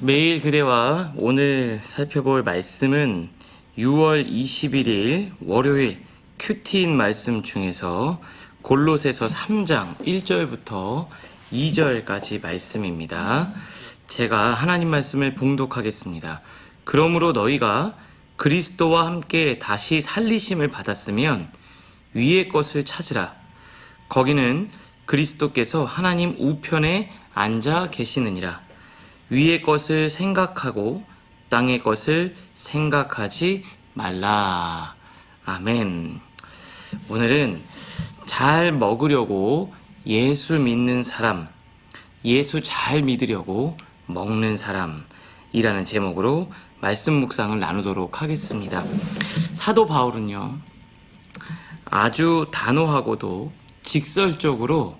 매일 그대와 오늘 살펴볼 말씀은 6월 21일 월요일 큐티인 말씀 중에서 골로새서 3장 1절부터 2절까지 말씀입니다. 제가 하나님 말씀을 봉독하겠습니다. 그러므로 너희가 그리스도와 함께 다시 살리심을 받았으면 위의 것을 찾으라. 거기는 그리스도께서 하나님 우편에 앉아 계시느니라. 위의 것을 생각하고 땅의 것을 생각하지 말라. 아멘. 오늘은 잘 먹으려고 예수 믿는 사람, 예수 잘 믿으려고 먹는 사람이라는 제목으로 말씀 묵상을 나누도록 하겠습니다. 사도 바울은요, 아주 단호하고도 직설적으로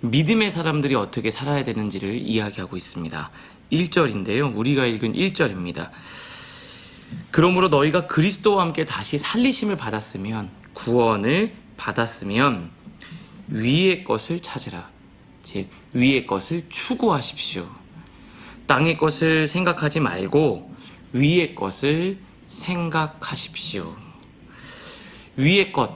믿음의 사람들이 어떻게 살아야 되는지를 이야기하고 있습니다. 1절인데요. 우리가 읽은 1절입니다. 그러므로 너희가 그리스도와 함께 다시 살리심을 받았으면 구원을 받았으면 위의 것을 찾으라. 즉 위의 것을 추구하십시오. 땅의 것을 생각하지 말고 위의 것을 생각하십시오. 위의 것,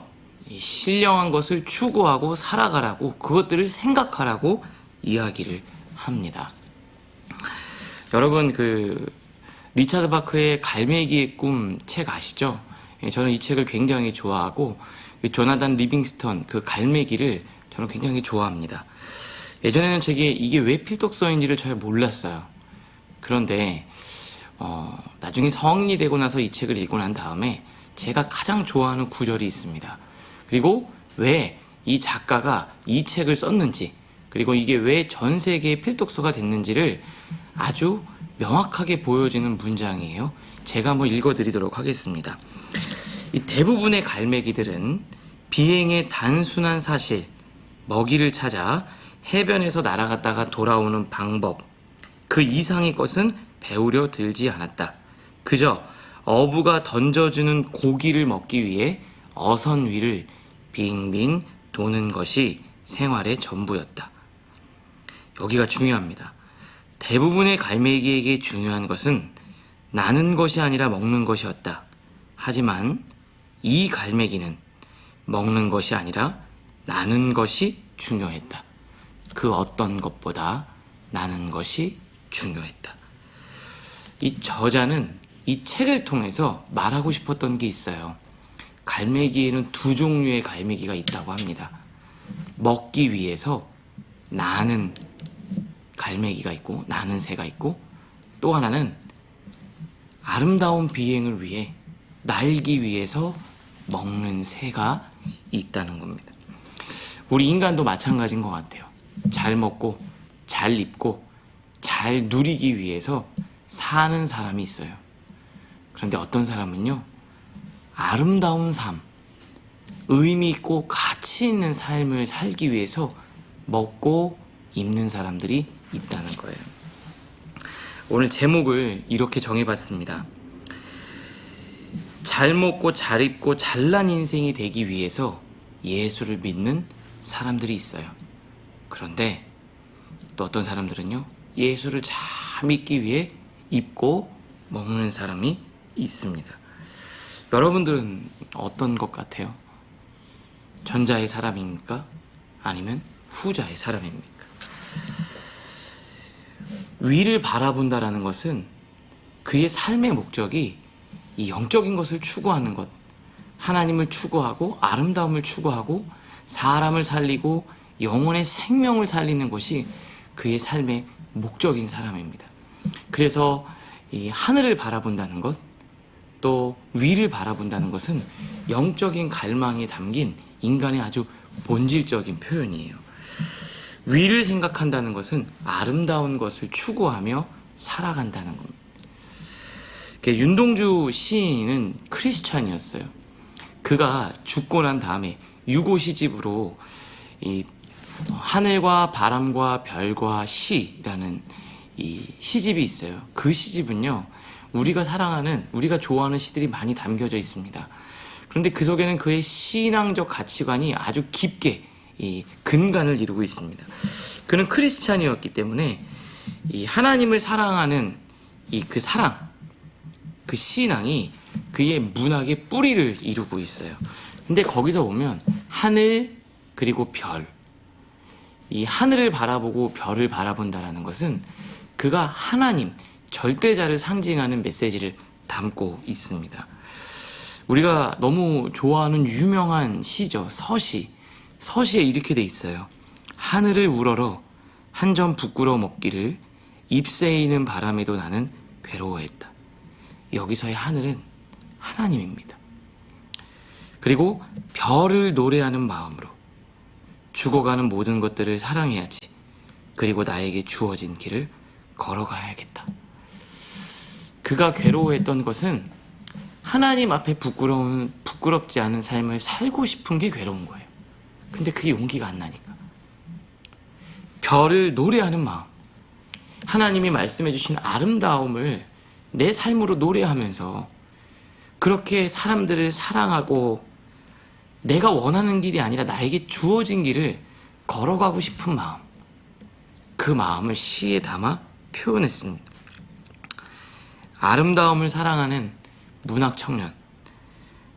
이 신령한 것을 추구하고 살아가라고 그것들을 생각하라고 이야기를 합니다. 여러분 그 리차드 바크의 갈매기의 꿈 책 아시죠? 예, 저는 이 책을 굉장히 좋아하고 이 조나단 리빙스턴 그 갈매기를 저는 굉장히 좋아합니다. 예전에는 제게 이게 왜 필독서인지를 잘 몰랐어요. 그런데 어, 나중에 성인이 되고 나서 이 책을 읽고 난 다음에 제가 가장 좋아하는 구절이 있습니다. 그리고 왜 이 작가가 이 책을 썼는지, 그리고 이게 왜 전 세계의 필독서가 됐는지를 아주 명확하게 보여지는 문장이에요. 제가 한번 읽어드리도록 하겠습니다. 이 대부분의 갈매기들은 비행의 단순한 사실, 먹이를 찾아 해변에서 날아갔다가 돌아오는 방법, 그 이상의 것은 배우려 들지 않았다. 그저 어부가 던져주는 고기를 먹기 위해 어선 위를 빙빙 도는 것이 생활의 전부였다. 여기가 중요합니다. 대부분의 갈매기에게 중요한 것은 나는 것이 아니라 먹는 것이었다. 하지만 이 갈매기는 먹는 것이 아니라 나는 것이 중요했다. 그 어떤 것보다 나는 것이 중요했다. 이 저자는 이 책을 통해서 말하고 싶었던 게 있어요. 갈매기에는 두 종류의 갈매기가 있다고 합니다. 먹기 위해서 나는 갈매기가 있고 나는 새가 있고 또 하나는 아름다운 비행을 위해 날기 위해서 먹는 새가 있다는 겁니다. 우리 인간도 마찬가지인 것 같아요. 잘 먹고 잘 입고 잘 누리기 위해서 사는 사람이 있어요. 그런데 어떤 사람은요, 아름다운 삶, 의미 있고 가치 있는 삶을 살기 위해서 먹고 입는 사람들이 있다는 거예요. 오늘 제목을 이렇게 정해봤습니다. 잘 먹고 잘 입고 잘난 인생이 되기 위해서 예수를 믿는 사람들이 있어요. 그런데 또 어떤 사람들은요, 예수를 잘 믿기 위해 입고 먹는 사람이 있습니다. 여러분들은 어떤 것 같아요? 전자의 사람입니까? 아니면 후자의 사람입니까? 위를 바라본다라는 것은 그의 삶의 목적이 이 영적인 것을 추구하는 것, 하나님을 추구하고 아름다움을 추구하고 사람을 살리고 영혼의 생명을 살리는 것이 그의 삶의 목적인 사람입니다. 그래서 이 하늘을 바라본다는 것, 또 위를 바라본다는 것은 영적인 갈망이 담긴 인간의 아주 본질적인 표현이에요. 위를 생각한다는 것은 아름다운 것을 추구하며 살아간다는 겁니다. 윤동주 시인은 크리스찬이었어요. 그가 죽고 난 다음에 유고 시집으로 이 하늘과 바람과 별과 시라는 이 시집이 있어요. 그 시집은요, 우리가 사랑하는, 우리가 좋아하는 시들이 많이 담겨져 있습니다. 그런데 그 속에는 그의 신앙적 가치관이 아주 깊게 이 근간을 이루고 있습니다. 그는 크리스찬이었기 때문에 이 하나님을 사랑하는 이 그 사랑, 그 신앙이 그의 문학의 뿌리를 이루고 있어요. 근데 거기서 보면 하늘 그리고 별, 이 하늘을 바라보고 별을 바라본다라는 것은 그가 하나님, 절대자를 상징하는 메시지를 담고 있습니다. 우리가 너무 좋아하는 유명한 시죠. 서시. 서시에 이렇게 돼 있어요. 하늘을 우러러 한 점 부끄러워 먹기를 잎새이는 바람에도 나는 괴로워했다. 여기서의 하늘은 하나님입니다. 그리고 별을 노래하는 마음으로 죽어가는 모든 것들을 사랑해야지. 그리고 나에게 주어진 길을 걸어가야겠다. 그가 괴로워했던 것은 하나님 앞에 부끄러운, 부끄럽지 않은 삶을 살고 싶은 게 괴로운 거예요. 근데 그게 용기가 안 나니까. 별을 노래하는 마음. 하나님이 말씀해 주신 아름다움을 내 삶으로 노래하면서 그렇게 사람들을 사랑하고 내가 원하는 길이 아니라 나에게 주어진 길을 걸어가고 싶은 마음. 그 마음을 시에 담아 표현했습니다. 아름다움을 사랑하는 문학 청년.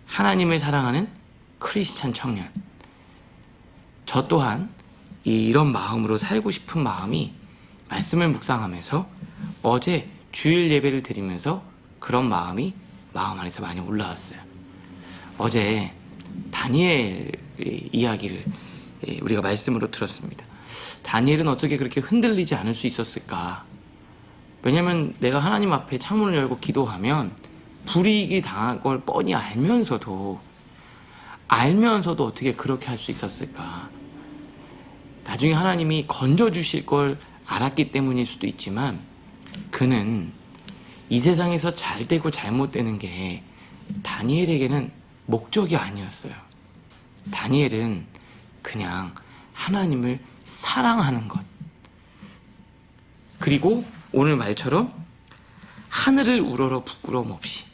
하나님을 사랑하는 크리스찬 청년. 저 또한 이런 마음으로 살고 싶은 마음이 말씀을 묵상하면서 어제 주일 예배를 드리면서 그런 마음이 마음 안에서 많이 올라왔어요. 어제 다니엘 이야기를 우리가 말씀으로 들었습니다. 다니엘은 어떻게 그렇게 흔들리지 않을 수 있었을까? 왜냐면 내가 하나님 앞에 창문을 열고 기도하면 불이익이 당할 걸 뻔히 알면서도 알면서도 어떻게 그렇게 할 수 있었을까? 나중에 하나님이 건져 주실 걸 알았기 때문일 수도 있지만 그는 이 세상에서 잘 되고 잘못되는 게 다니엘에게는 목적이 아니었어요. 다니엘은 그냥 하나님을 사랑하는 것. 그리고 오늘 말처럼 하늘을 우러러 부끄러움 없이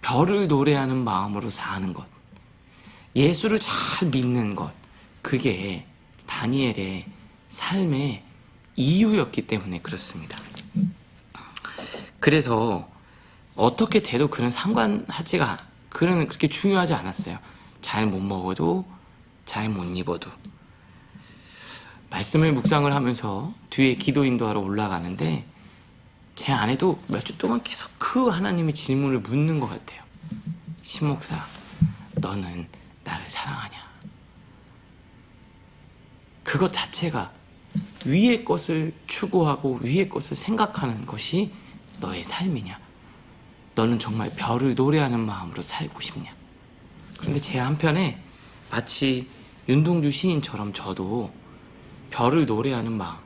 별을 노래하는 마음으로 사는 것. 예수를 잘 믿는 것. 그게 다니엘의 삶의 이유였기 때문에 그렇습니다. 그래서 어떻게 돼도 그는 상관하지가 그는 그렇게 중요하지 않았어요. 잘 못 먹어도 잘 못 입어도 말씀을 묵상을 하면서 뒤에 기도 인도하러 올라가는데 제 아내도 몇 주 동안 계속 그 하나님의 질문을 묻는 것 같아요. 신목사, 너는 나를 사랑하냐? 그것 자체가 위의 것을 추구하고 위의 것을 생각하는 것이 너의 삶이냐? 너는 정말 별을 노래하는 마음으로 살고 싶냐? 그런데 제 한편에 마치 윤동주 시인처럼 저도 별을 노래하는 마음,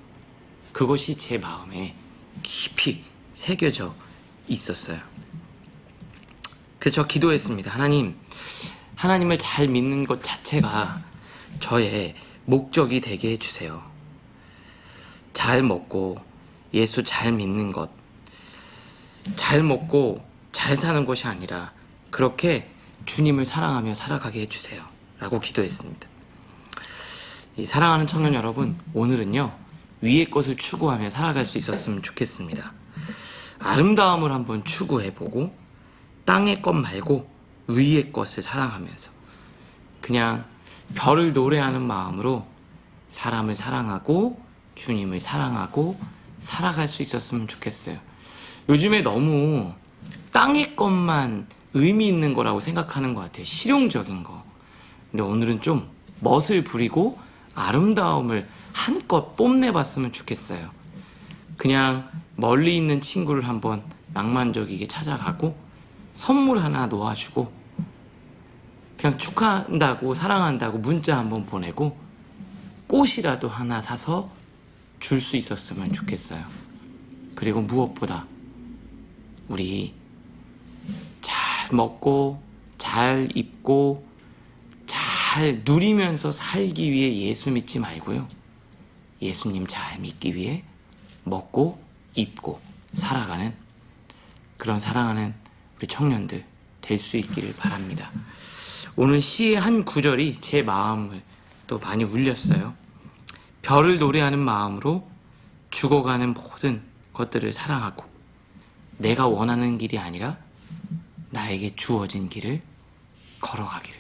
그것이 제 마음에 깊이 새겨져 있었어요. 그래서 저 기도했습니다. 하나님, 하나님을 잘 믿는 것 자체가 저의 목적이 되게 해주세요. 잘 먹고 예수 잘 믿는 것, 잘 먹고 잘 사는 것이 아니라 그렇게 주님을 사랑하며 살아가게 해주세요. 라고 기도했습니다. 이 사랑하는 청년 여러분, 오늘은요, 위의 것을 추구하며 살아갈 수 있었으면 좋겠습니다. 아름다움을 한번 추구해보고, 땅의 것 말고 위의 것을 사랑하면서, 그냥 별을 노래하는 마음으로 사람을 사랑하고, 주님을 사랑하고, 살아갈 수 있었으면 좋겠어요. 요즘에 너무 땅의 것만 의미 있는 거라고 생각하는 것 같아요. 실용적인 거. 근데 오늘은 좀 멋을 부리고 아름다움을 한껏 뽐내봤으면 좋겠어요. 그냥 멀리 있는 친구를 한번 낭만적이게 찾아가고 선물 하나 놓아주고 그냥 축하한다고 사랑한다고 문자 한번 보내고 꽃이라도 하나 사서 줄 수 있었으면 좋겠어요. 그리고 무엇보다 우리 잘 먹고 잘 입고 잘 누리면서 살기 위해 예수 믿지 말고요. 예수님 잘 믿기 위해 먹고 입고 살아가는 그런 사랑하는 우리 청년들 될 수 있기를 바랍니다. 오늘 시의 한 구절이 제 마음을 또 많이 울렸어요. 별을 노래하는 마음으로 죽어가는 모든 것들을 사랑하고 내가 원하는 길이 아니라 나에게 주어진 길을 걸어가기를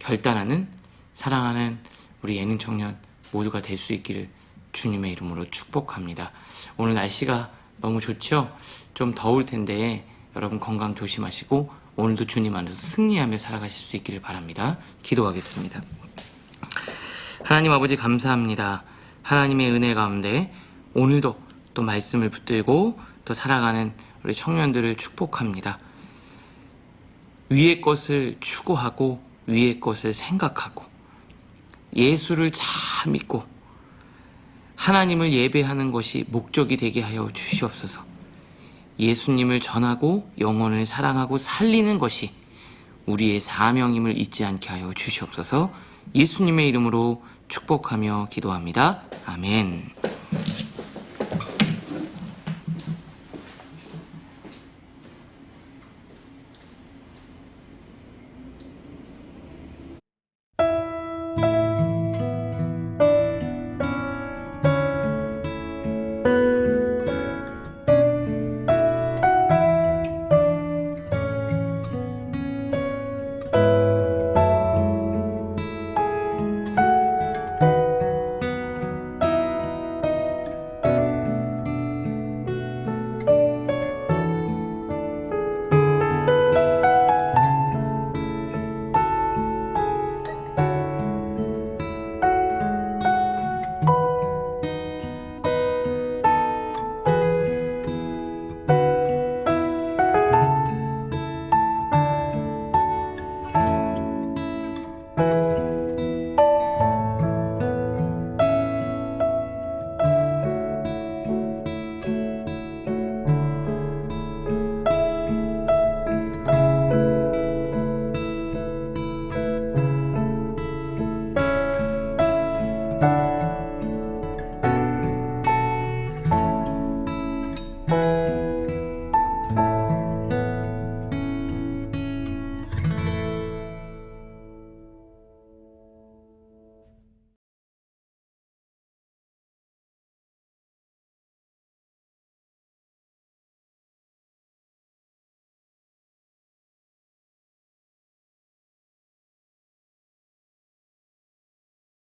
결단하는 사랑하는 우리 예능 청년 모두가 될 수 있기를 주님의 이름으로 축복합니다. 오늘 날씨가 너무 좋죠? 좀 더울 텐데 여러분 건강 조심하시고 오늘도 주님 안에서 승리하며 살아가실 수 있기를 바랍니다. 기도하겠습니다. 하나님 아버지 감사합니다. 하나님의 은혜 가운데 오늘도 또 말씀을 붙들고 또 살아가는 우리 청년들을 축복합니다. 위의 것을 추구하고 위의 것을 생각하고 예수를 잘 믿고 하나님을 예배하는 것이 목적이 되게 하여 주시옵소서. 예수님을 전하고 영혼을 사랑하고 살리는 것이 우리의 사명임을 잊지 않게 하여 주시옵소서. 예수님의 이름으로 축복하며 기도합니다. 아멘.